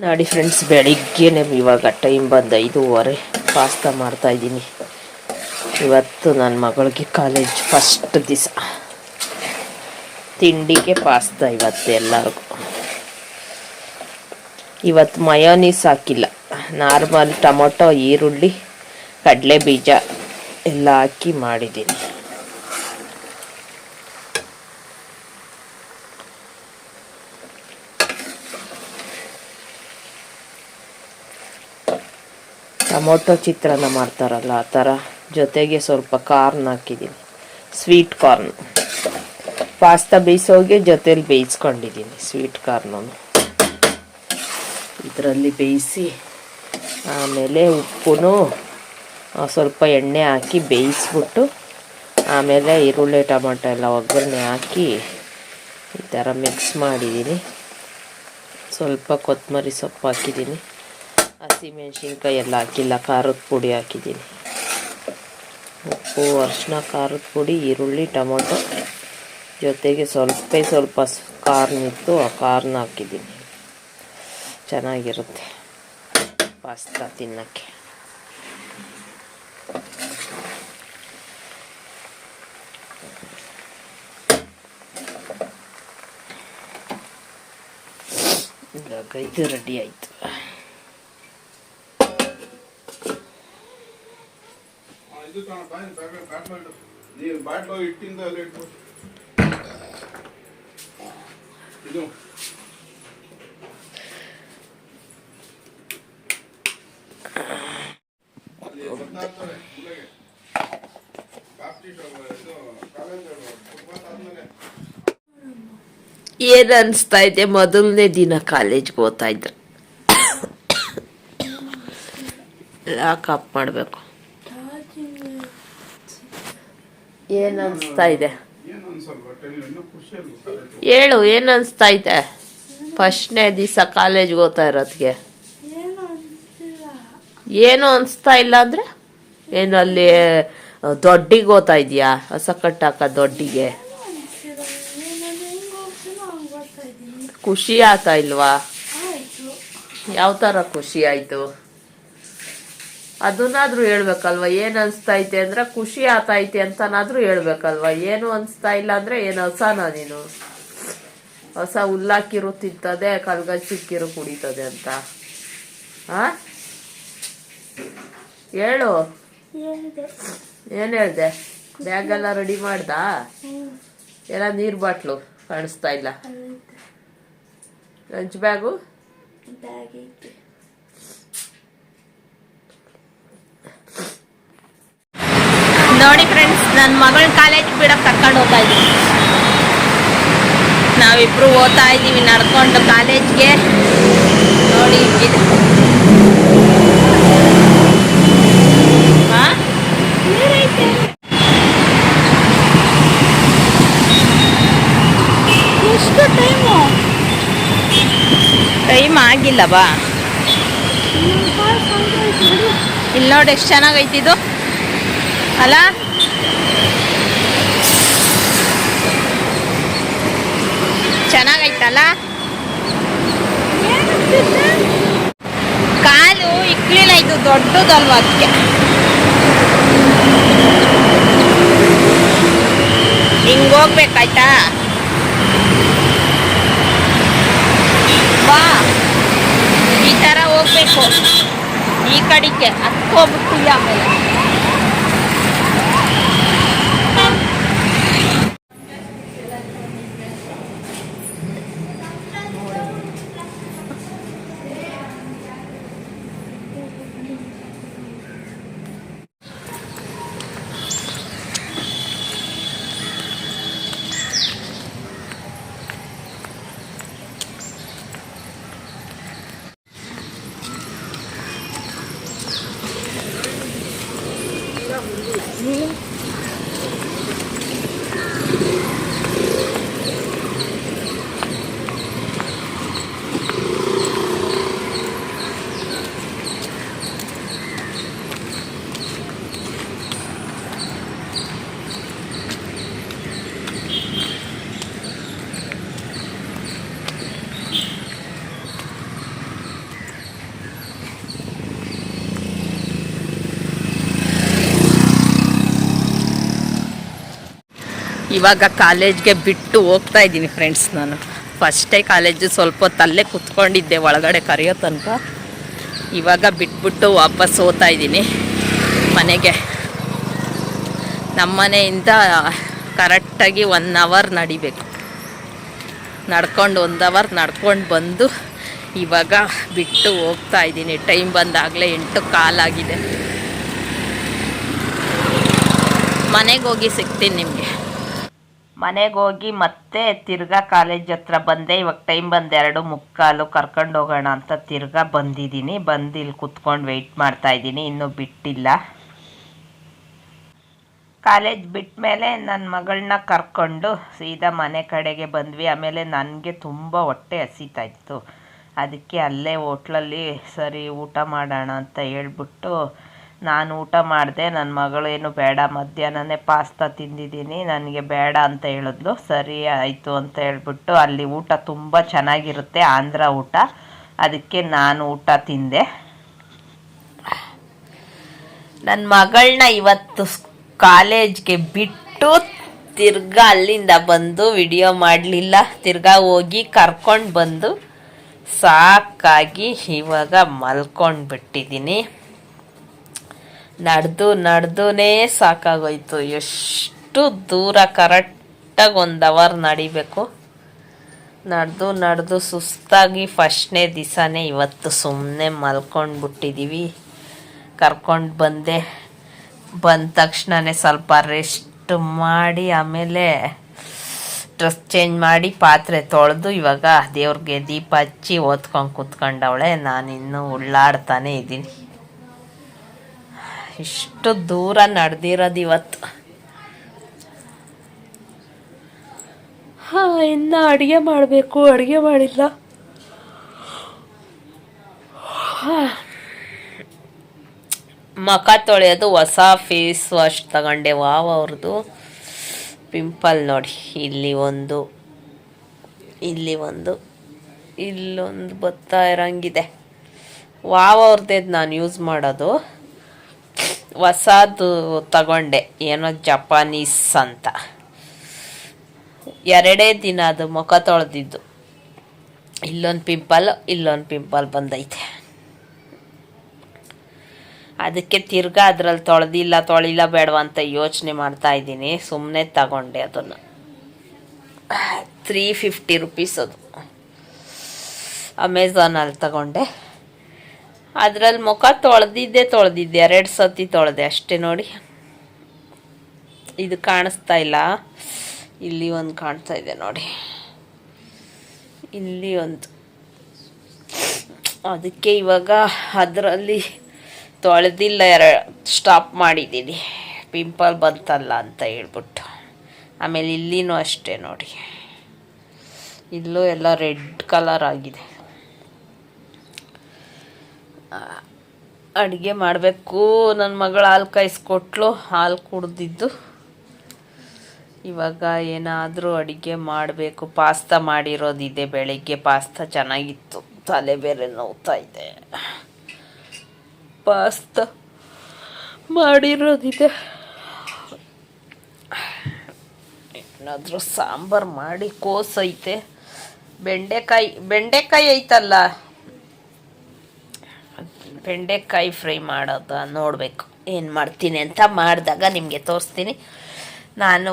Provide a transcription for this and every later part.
ನೋಡಿ ಫ್ರೆಂಡ್ಸ್ ಬೆಳಿಗ್ಗೆನೆ ಇವಾಗ ಟೈಮ್ ಬಂದು ಐದೂವರೆ. ಪಾಸ್ತಾ ಮಾಡ್ತಾ ಇದ್ದೀನಿ. ಇವತ್ತು ನನ್ನ ಮಗಳಿಗೆ ಕಾಲೇಜ್ ಫಸ್ಟ್ ದಿವಸ. ತಿಂಡಿಗೆ ಪಾಸ್ತಾ ಇವತ್ತು ಎಲ್ಲರಿಗೂ. ಇವತ್ತು ಮಯೋನೀಸ್ ಹಾಕಿಲ್ಲ. ನಾರ್ಮಲ್ ಟೊಮೊಟೊ, ಈರುಳ್ಳಿ ಕಡಲೆ ಬೀಜ ಎಲ್ಲ ಹಾಕಿ ಮಾಡಿದ್ದೀನಿ. ಟೊಮೊಟೊ ಚಿತ್ರಾನ್ನ ಮಾಡ್ತಾರಲ್ಲ, ಆ ಥರ ಜೊತೆಗೆ ಸ್ವಲ್ಪ ಕಾರ್ನ್ ಹಾಕಿದ್ದೀನಿ. ಸ್ವೀಟ್ ಕಾರ್ನ್ ಪಾಸ್ತಾ ಬೇಯಿಸೋಗೆ ಜೊತೇಲಿ ಬೇಯಿಸ್ಕೊಂಡಿದ್ದೀನಿ ಸ್ವೀಟ್ ಕಾರ್ನನ್ನು ಇದರಲ್ಲಿ ಬೇಯಿಸಿ, ಆಮೇಲೆ ಉಪ್ಪು ಸ್ವಲ್ಪ ಎಣ್ಣೆ ಹಾಕಿ ಬೇಯಿಸ್ಬಿಟ್ಟು, ಆಮೇಲೆ ಈರುಳ್ಳಿ, ಟೊಮೊಟೊ ಎಲ್ಲ ಒಗ್ಗರಣೆ ಹಾಕಿ ಈ ಥರ ಮಿಕ್ಸ್ ಮಾಡಿದ್ದೀನಿ. ಸ್ವಲ್ಪ ಕೊತ್ತಂಬರಿ ಸೊಪ್ಪು ಹಾಕಿದ್ದೀನಿ. ಹಸಿಮೆಣ್ಸಿನ್ಕಾಯಿ ಎಲ್ಲ ಹಾಕಿಲ್ಲ, ಖಾರದ ಪುಡಿ ಹಾಕಿದ್ದೀನಿ. ಉಪ್ಪು ಅರಿಶಿನ ಖಾರದ ಪುಡಿ, ಈರುಳ್ಳಿ, ಟೊಮೊಟೊ. ಜೊತೆಗೆ ಸ್ವಲ್ಪ ಸ್ವಲ್ಪ ಇತ್ತು ಆ ಖಾರನ ಹಾಕಿದ್ದೀನಿ. ಚೆನ್ನಾಗಿರುತ್ತೆ ಪಾಸ್ತಾ ತಿನ್ನೋಕ್ಕೆ. ಇದು ರೆಡಿ ಆಯಿತು. ಅಲ್ಲಿ ಇಟ್ಬಿಡು ಇದು ಅಲ್ಲಿ ಬರ್ತಾಯಿರ್ತಾರೆ ಹುಡುಗೆ ಬಾಪ್ಟಿಸ್ಟ್ ಅವ್ರು ಇದು ಕಾಲೇಜ್ ಫುಟ್ಬಾಲ್ ಆದ್ಮೇಲೆ ಏನು ಅನಿಸ್ತಾ ಇದೆ ಮೊದಲನೇ ದಿನ ಕಾಲೇಜ್ಗೆ ಓದ್ತಾ ಇದ್ರೆ. ಲಾಕ್ ಆಫ್ ಮಾಡಬೇಕು. ಏನು ಅನಿಸ್ತಾ ಇದೆ? ಹೇಳು ಏನು ಅನಿಸ್ತಾ ಇದೆ? ಫಸ್ಟ್ನೇ ದಿವಸ ಕಾಲೇಜ್ಗೆ ಹೋಗ್ತಾ ಇರೋದಕ್ಕೆ ಏನು ಅನಿಸ್ತಾ ಇಲ್ಲ ಅಂದರೆ? ಏನು ಅಲ್ಲಿ ದೊಡ್ಡಿಗೆ ಹೋಗ್ತಾ ಇದೆಯಾ? ಹೊಸ ಕಟ್ಟಾಕ ದೊಡ್ಡಿಗೆ? ಖುಷಿ ಆತ ಇಲ್ವಾ? ಯಾವ ಥರ ಖುಷಿ ಆಯಿತು? ಅದನ್ನಾದ್ರೂ ಹೇಳ್ಬೇಕಲ್ವ? ಏನು ಅನಿಸ್ತೈತೆ ಅಂದ್ರೆ ಖುಷಿ ಆತೈತೆ ಅಂತನಾದ್ರೂ ಹೇಳ್ಬೇಕಲ್ವ? ಏನು ಅನ್ಸ್ತಾ ಇಲ್ಲ ಅಂದ್ರೆ ಏನು ಹೊಸನ ನೀನು? ಹೊಸ ಹುಲ್ಲಾಕಿರು ತಿಂತದೆ ಕಲ್ಗಚ್ಚಿಕ್ಕಿರು ಕುಡಿತದೆ ಅಂತ. ಆ? ಹೇಳು. ಏನ್ ಹೇಳ್ದೆ? ಬ್ಯಾಗ್ ಎಲ್ಲ ರೆಡಿ ಮಾಡ್ದ ಎಲ್ಲ ನೀರ್ ಬಾಟ್ಲು ಕಾಣಿಸ್ತಾ ಇಲ್ಲ. Lunch bag? ನೋಡಿ ಫ್ರೆಂಡ್ಸ್ ನನ್ನ ಮಗಳ ಕಾಲೇಜ್ ಬಿಡಕ್ಕೆ ಕರ್ಕೊಂಡು ಹೋಗ್ತಾ ಇದ್ದೀವಿ ನಾವಿಬ್ರು ಓದ್ತಾ ಇದ್ದೀವಿ ನಡ್ಕೊಂಡು ಕಾಲೇಜ್ಗೆ. ನೋಡಿ ಹಾ? ಎಷ್ಟು ಟೈಮು ಟೈಮ್ ಆಗಿಲ್ಲ ಬಾ. ಇಲ್ಲಿ ನೋಡಿ ಎಷ್ಟು ಚೆನ್ನಾಗೈತಿ ಇದು. ಅಲ್ಲ? ಚೆನ್ನಾಗೈತಲ್ಲ? ಕಾಲು ಇಕ್ಲಿಲ್ಲ ಇದು ದೊಡ್ಡದಲ್ವ ಅದಕ್ಕೆ? ಹಿಂಗ್ ಹೋಗ್ಬೇಕಾಯ್ತಾ? ಬಾ. ಈ ಥರ ಹೋಗ್ಬೇಕು. ಈ ಕಡೆಗೆ ಹತ್ಕೋಗ್ಬಿಡ್ತೀವಿ ಆಮೇಲೆ. ಇವಾಗ ಕಾಲೇಜ್ಗೆ ಬಿಟ್ಟು ಹೋಗ್ತಾ ಇದ್ದೀನಿ ಫ್ರೆಂಡ್ಸ್ ನಾನು. ಫಸ್ಟೇ ಕಾಲೇಜು ಸ್ವಲ್ಪ ಹೊತ್ತಲ್ಲೇ ಕುತ್ಕೊಂಡಿದ್ದೆ, ಒಳಗಡೆ ಕರೆಯೋ ತನಕ. ಇವಾಗ ಬಿಟ್ಬಿಟ್ಟು ವಾಪಸ್ ಹೋಗ್ತಾ ಇದ್ದೀನಿ ಮನೆಗೆ. ನಮ್ಮ ಮನೆಯಿಂದ ಕರೆಕ್ಟಾಗಿ ಒನ್ ಅವರ್ ನಡಿಬೇಕು. ನಡ್ಕೊಂಡು ಒಂದು ಅವರ್ ನಡ್ಕೊಂಡು ಬಂದು ಇವಾಗ ಬಿಟ್ಟು ಹೋಗ್ತಾ ಇದ್ದೀನಿ. ಟೈಮ್ ಬಂದಾಗಲೇ ಎಂಟು ಕಾಲಾಗಿದೆ ಮನೆಗೆ ಹೋಗಿ ಸಿಗ್ತೀನಿ ನಿಮಗೆ. ಮನೆಗೆ ಹೋಗಿ ಮತ್ತೆ ತಿರ್ಗಾ ಕಾಲೇಜ್ ಹತ್ರ ಬಂದೆ. ಇವಾಗ ಟೈಮ್ ಬಂದೆ ಎರಡು ಮುಕ್ಕಾಲು ಕರ್ಕೊಂಡು ಹೋಗೋಣ ಅಂತ ತಿರ್ಗಾ ಬಂದಿದ್ದೀನಿ. ಬಂದು ಇಲ್ಲಿ ಕುತ್ಕೊಂಡು ವೆಯ್ಟ್ ಮಾಡ್ತಾ ಇದ್ದೀನಿ. ಇನ್ನೂ ಬಿಟ್ಟಿಲ್ಲ. ಕಾಲೇಜ್ ಬಿಟ್ಟ ಮೇಲೆ ನನ್ನ ಮಗಳನ್ನ ಕರ್ಕೊಂಡು ಸೀದಾ ಮನೆ ಕಡೆಗೆ ಬಂದ್ವಿ. ಆಮೇಲೆ ನನಗೆ ತುಂಬ ಹೊಟ್ಟೆ ಹಸಿತಾ ಇತ್ತು. ಅದಕ್ಕೆ ಅಲ್ಲೇ ಹೋಟ್ಲಲ್ಲಿ ಸರಿ ಊಟ ಮಾಡೋಣ ಅಂತ ಹೇಳ್ಬಿಟ್ಟು ನಾನು ಊಟ ಮಾಡಿದೆ ನನ್ನ ಮಗಳು ಏನು ಬೇಡ, ಮಧ್ಯಾಹ್ನನೇ ಪಾಸ್ತಾ ತಿಂದಿದ್ದೀನಿ, ನನಗೆ ಬೇಡ ಅಂತ ಹೇಳಿದ್ಲು. ಸರಿ ಆಯಿತು ಅಂತ ಹೇಳ್ಬಿಟ್ಟು ಅಲ್ಲಿ ಊಟ ತುಂಬ ಚೆನ್ನಾಗಿರುತ್ತೆ, ಆಂಧ್ರ ಊಟ. ಅದಕ್ಕೆ ನಾನು ಊಟ ತಿಂದೆ. ನನ್ನ ಮಗಳನ್ನ ಇವತ್ತು ಕಾಲೇಜ್ಗೆ ಬಿಟ್ಟು ತಿರ್ಗಾ ಅಲ್ಲಿಂದ ಬಂದು ವಿಡಿಯೋ ಮಾಡಲಿಲ್ಲ. ತಿರ್ಗಾ ಹೋಗಿ ಕರ್ಕೊಂಡು ಬಂದು ಸಾಕಾಗಿ ಇವಾಗ ಮಲ್ಕೊಂಡು ಬಿಟ್ಟಿದ್ದೀನಿ ನಡೆದು ನಡೆದೂನೇ ಸಾಕಾಗೋಯ್ತು. ಎಷ್ಟು ದೂರ ಕರೆಕ್ಟಾಗಿ ಒಂದು ಅವರ್ ನಡಿಬೇಕು. ನಡೆದು ನಡೆದು ಸುಸ್ತಾಗಿ ಫಸ್ಟ್ನೇ ದಿವಸನೇ ಇವತ್ತು ಸುಮ್ಮನೆ ಮಲ್ಕೊಂಡು ಬಿಟ್ಟಿದ್ದೀವಿ ಕರ್ಕೊಂಡು ಬಂದೆ. ಬಂದ ತಕ್ಷಣನೇ ಸ್ವಲ್ಪ ರೆಸ್ಟ್ ಮಾಡಿ ಆಮೇಲೆ ಡ್ರೆಸ್ ಚೇಂಜ್ ಮಾಡಿ ಪಾತ್ರೆ ತೊಳೆದು ಇವಾಗ ದೇವ್ರಿಗೆ ದೀಪ ಹಚ್ಚಿ ಓದ್ಕೊಂಡು ಕೂತ್ಕೊಂಡವಳೆ. ನಾನಿನ್ನೂ ಉಳ್ಳಾಡ್ತಾನೆ ಇದ್ದೀನಿ. ಇಷ್ಟು ದೂರ ನಡೆದಿರೋದು ಇವತ್ತು. ಹಾಂ ಇನ್ನು ಅಡುಗೆ ಮಾಡಬೇಕು ಅಡುಗೆ ಮಾಡಿಲ್ಲ. ಮಖ ತೊಳೆಯೋದು ಹೊಸ ಫೇಸ್ ವಾಶ್ ತಗೊಂಡೆ ವಾವ್ ಅವ್ರದ್ದು ಪಿಂಪಲ್ ನೋಡಿ ಇಲ್ಲಿ ಒಂದು ಇಲ್ಲಿ ಒಂದು ಇಲ್ಲೊಂದು ಬತ್ತಾ ಇರಂಗಿದೆ. ವಾವ್ ಅವ್ರದ್ದೇ ನಾನು ಯೂಸ್ ಮಾಡೋದು. ಹೊಸದು ತಗೊಂಡೆ. ಏನೋ ಜಪಾನೀಸ್ ಅಂತ. ಎರಡೇ ದಿನ ಅದು ಮುಖ ತೊಳೆದಿದ್ದು. ಇಲ್ಲೊಂದು ಪಿಂಪಲ್ ಇಲ್ಲೊಂದು ಪಿಂಪಲ್ ಬಂದೈತೆ. ಅದಕ್ಕೆ ತಿರ್ಗಾ ಅದ್ರಲ್ಲಿ ತೊಳೆದಿಲ್ಲ, ತೊಳಿಲ್ಲ ಬೇಡವಾ ಅಂತ ಯೋಚನೆ ಮಾಡ್ತಾ ಇದ್ದೀನಿ. ಸುಮ್ಮನೆ ತಗೊಂಡೆ ಅದನ್ನು. ತ್ರೀ ಫಿಫ್ಟಿ ರುಪೀಸ್ ಅದು. ಅಮೆಝಾನಲ್ಲಿ ತಗೊಂಡೆ. ಅದ್ರಲ್ಲಿ ಮುಖ ತೊಳೆದಿದ್ದೆ ತೊಳೆದಿದ್ದೆ, ಎರಡು ಸತಿ ತೊಳೆದೆ, ಅಷ್ಟೇ ನೋಡಿ. ಇದು ಕಾಣಿಸ್ತಾ ಇಲ್ಲ. ಇಲ್ಲಿ ಒಂದು ಕಾಣ್ತಾ ಇದೆ ನೋಡಿ. ಇಲ್ಲಿ ಒಂದು. ಅದಕ್ಕೆ ಇವಾಗ ಅದರಲ್ಲಿ ತೊಳೆದಿಲ್ಲ ಎರ ಸ್ಟಾಪ್ ಮಾಡಿದ್ದೀನಿ. ಪಿಂಪಲ್ ಬಂತಲ್ಲ ಅಂತ ಹೇಳ್ಬಿಟ್ಟು. ಆಮೇಲೆ ಇಲ್ಲಿನೂ ಅಷ್ಟೇ ನೋಡಿ. ಇಲ್ಲೂ ಎಲ್ಲ ರೆಡ್ ಕಲರ್ ಆಗಿದೆ. ಅಡುಗೆ ಮಾಡಬೇಕು. ನನ್ನ ಮಗಳು ಹಾಲು ಕಾಯಿಸ್ಕೊಟ್ಲು, ಹಾಲು ಕುಡ್ದಿದ್ದು. ಇವಾಗ ಏನಾದರೂ ಅಡುಗೆ ಮಾಡಬೇಕು. ಪಾಸ್ತಾ ಮಾಡಿರೋದಿದೆ ಬೆಳಿಗ್ಗೆ. ಪಾಸ್ತಾ ಚೆನ್ನಾಗಿತ್ತು. ತಲೆ ಬೇರೆ ನೋವ್ತಾ ಇದೆ. ಪಾಸ್ತಾ ಮಾಡಿರೋದಿದೆ. ಏನಾದರೂ ಸಾಂಬಾರು ಮಾಡಿ, ಕೋಸೈತೆ. ಬೆಂಡೆಕಾಯಿ ಬೆಂಡೆಕಾಯಿ ಐತಲ್ಲ ಬೆಂಡೆಕಾಯಿ ಫ್ರೈ ಮಾಡೋದು ನೋಡಬೇಕು. ಏನು ಮಾಡ್ತೀನಿ ಅಂತ ಮಾಡಿದಾಗ ನಿಮಗೆ ತೋರಿಸ್ತೀನಿ. ನಾನು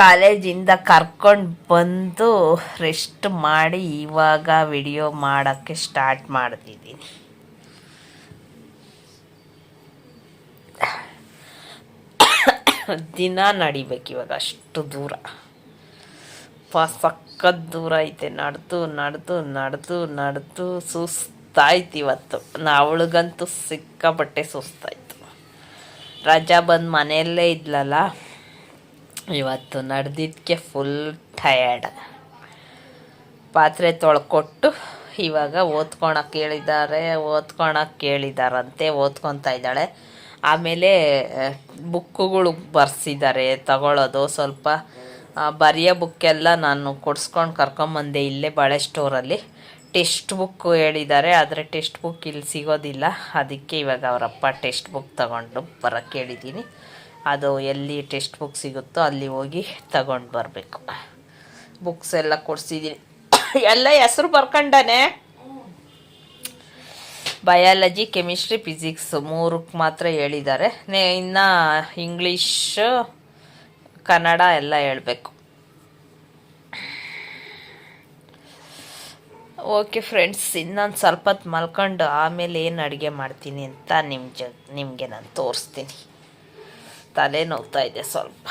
ಕಾಲೇಜಿಂದ ಕರ್ಕೊಂಡು ಬಂದು ರೆಸ್ಟ್ ಮಾಡಿ ಇವಾಗ ವಿಡಿಯೋ ಮಾಡೋಕ್ಕೆ ಸ್ಟಾರ್ಟ್ ಮಾಡ್ತಿದ್ದೀನಿ. ದಿನ ನಡಿಬೇಕು ಇವಾಗ, ಅಷ್ಟು ದೂರ. ಸಖತ್ ದೂರ ಐತೆ. ನಡೆದು ನಡೆದು ನಡೆದು ನಡೆದು ಸುಸ್ತಾಯ್ತು ಇವತ್ತು. ಅವಳಿಗಂತೂ ಸಿಕ್ಕಾಪಟ್ಟೆ ಸುಸ್ತಾಯ್ತು. ರಜಾ ಬಂದು ಮನೆಯಲ್ಲೇ ಇದ್ಲಲ್ಲ, ಇವತ್ತು ನಡೆದಿದ್ದಕ್ಕೆ ಫುಲ್ ಟಯರ್ಡ್ ಪಾತ್ರೆ ತೊಳ್ಕೊಟ್ಟು ಇವಾಗ ಓದ್ಕೊಳಕ್ಕೆ ಹೇಳಿದ್ದಾರೆ ಓದ್ಕೊಳಕ್ಕೆ ಕೇಳಿದಾರಂತೆ, ಓದ್ಕೊತಾ ಇದ್ದಾಳೆ. ಆಮೇಲೆ ಬುಕ್ಕುಗಳು ಬರ್ಸಿದ್ದಾರೆ ತಗೊಳ್ಳೋದು ಸ್ವಲ್ಪ ಬರೆಯೋ ಬುಕ್ಕೆಲ್ಲ ನಾನು ಕೊಡ್ಸ್ಕೊಂಡು ಕರ್ಕೊಂಬಂದೆ ಇಲ್ಲೇ ಬಾಳೆ ಸ್ಟೋರಲ್ಲಿ ಟೆಕ್ಸ್ಟ್ ಬುಕ್ ಹೇಳಿದ್ದಾರೆ, ಆದರೆ ಟೆಸ್ಟ್ ಬುಕ್ ಇಲ್ಲಿ ಸಿಗೋದಿಲ್ಲ. ಅದಕ್ಕೆ ಇವಾಗ ಅವರಪ್ಪ ಟೆಸ್ಟ್ ಬುಕ್ ತಗೊಂಡು ಬರೋಕ್ಕೆ ಹೇಳಿದ್ದೀನಿ ಅದು ಎಲ್ಲಿ ಟೆಸ್ಟ್ ಬುಕ್ ಸಿಗುತ್ತೋ ಅಲ್ಲಿ ಹೋಗಿ ತಗೊಂಡು ಬರಬೇಕು. ಬುಕ್ಸ್ ಎಲ್ಲ ಕೊಡಿಸಿದ್ದೀನಿ ಎಲ್ಲ ಹೆಸರು ಬರ್ಕೊಂಡಾನೆ? ಬಯಾಲಜಿ, ಕೆಮಿಸ್ಟ್ರಿ, ಫಿಸಿಕ್ಸ್ ಮೂರಕ್ಕೆ ಮಾತ್ರ ಹೇಳಿದ್ದಾರೆ. ಇನ್ನು ಇಂಗ್ಲೀಷ್, ಕನ್ನಡ ಎಲ್ಲ ಹೇಳಬೇಕು. ಓಕೆ ಫ್ರೆಂಡ್ಸ್ ಇನ್ನೊಂದು ಸ್ವಲ್ಪ ಹೊತ್ತು ಮಲ್ಕೊಂಡು ಆಮೇಲೆ ಏನು ಅಡುಗೆ ಮಾಡ್ತೀನಿ ಅಂತ ನಿಮ್ಮ ಜ ನಿಮಗೆ ನಾನು ತೋರಿಸ್ತೀನಿ. ತಲೆ ನೋವ್ತಾ ಇದೆ ಸ್ವಲ್ಪ.